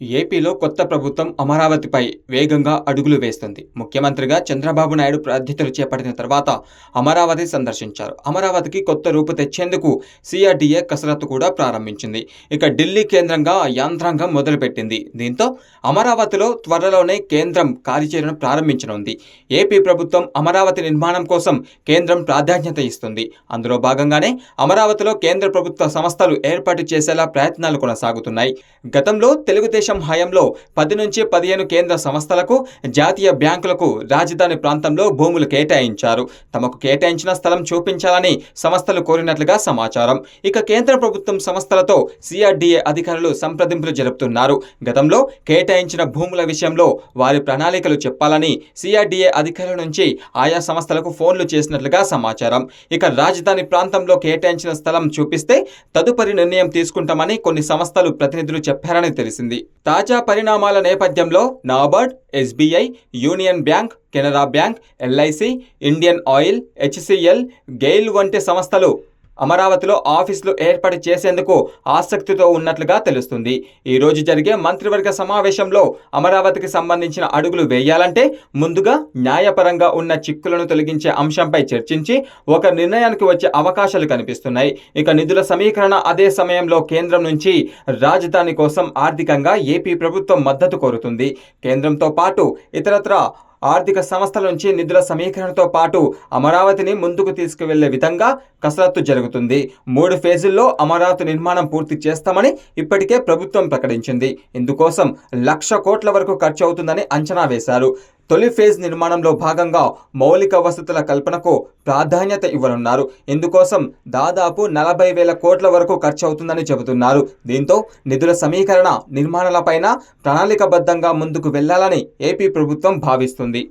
ఏపీలో కొత్త ప్రభుత్వం అమరావతిపై వేగంగా అడుగులు వేస్తుంది. ముఖ్యమంత్రిగా చంద్రబాబు నాయుడు బాధ్యతలు చేపట్టిన తర్వాత అమరావతి సందర్శించారు. అమరావతికి కొత్త రూపు తెచ్చేందుకు సిఆర్డీఏ కసరత్తు కూడా ప్రారంభించింది. ఇక ఢిల్లీ కేంద్రంగా యంత్రాంగం మొదలుపెట్టింది. దీంతో అమరావతిలో త్వరలోనే కేంద్రం కార్యాచరణ ప్రారంభించనుంది. ఏపీ ప్రభుత్వం అమరావతి నిర్మాణం కోసం కేంద్రం ప్రాధాన్యత ఇస్తుంది. అందులో భాగంగానే అమరావతిలో కేంద్ర ప్రభుత్వ సంస్థలు ఏర్పాటు చేసేలా ప్రయత్నాలు కొనసాగుతున్నాయి. గతంలో తెలుగుదేశం హయాంలో పది నుంచి పదిహేను కేంద్ర సంస్థలకు జాతీయ బ్యాంకులకు రాజధాని ప్రాంతంలో భూములు కేటాయించారు. తమకు కేటాయించిన స్థలం చూపించాలని సంస్థలు కోరినట్లుగా సమాచారం. ఇక కేంద్ర ప్రభుత్వం సంస్థలతో సిఆర్డీఏ అధికారులు సంప్రదింపులు జరుపుతున్నారు. గతంలో కేటాయించిన భూముల విషయంలో వారి ప్రణాళికలు చెప్పాలని సిఆర్డీఏ అధికారుల నుంచి ఆయా సంస్థలకు ఫోన్లు చేసినట్లుగా సమాచారం. ఇక రాజధాని ప్రాంతంలో కేటాయించిన స్థలం చూపిస్తే తదుపరి నిర్ణయం తీసుకుంటామని కొన్ని సంస్థలు ప్రతినిధులు చెప్పారని తెలిసింది. తాజా పరిణామాల నేపథ్యంలో NABARD SBI union bank Canara bank LIC Indian oil HCL GAIL వంటి సంస్థలు అమరావతిలో ఆఫీసులు ఏర్పాటు చేసేందుకు ఆసక్తితో ఉన్నట్లుగా తెలుస్తుంది. ఈ రోజు జరిగే మంత్రివర్గ సమావేశంలో అమరావతికి సంబంధించిన అడుగులు వేయాలంటే ముందుగా న్యాయపరంగా ఉన్న చిక్కులను తొలగించే అంశంపై చర్చించి ఒక నిర్ణయానికి వచ్చే అవకాశాలు కనిపిస్తున్నాయి. ఇక నిధుల సమీకరణ అదే సమయంలో కేంద్రం నుంచి రాజధాని కోసం ఆర్థికంగా ఏపీ ప్రభుత్వం మద్దతు కోరుతుంది. కేంద్రంతో పాటు ఇతరత్ర ఆర్థిక సంస్థల నుంచి నిధుల సమీకరణతో పాటు అమరావతిని ముందుకు తీసుకువెళ్ళే విధంగా కసరత్తు జరుగుతుంది. మూడు ఫేజుల్లో అమరావతి నిర్మాణం పూర్తి చేస్తామని ఇప్పటికే ప్రభుత్వం ప్రకటించింది. ఇందుకోసం లక్ష కోట్ల వరకు ఖర్చు అవుతుందని అంచనా వేశారు. తొలి ఫేజ్ నిర్మాణంలో భాగంగా మౌలిక వసతుల కల్పనకు ప్రాధాన్యత ఇవ్వనున్నారు. ఇందుకోసం దాదాపు నలభై వేల కోట్ల వరకు ఖర్చు అవుతుందని చెబుతున్నారు. దీంతో నిధుల సమీకరణ నిర్మాణాలపైన ప్రణాళికబద్ధంగా ముందుకు వెళ్ళాలని ఏపీ ప్రభుత్వం భావిస్తుంది.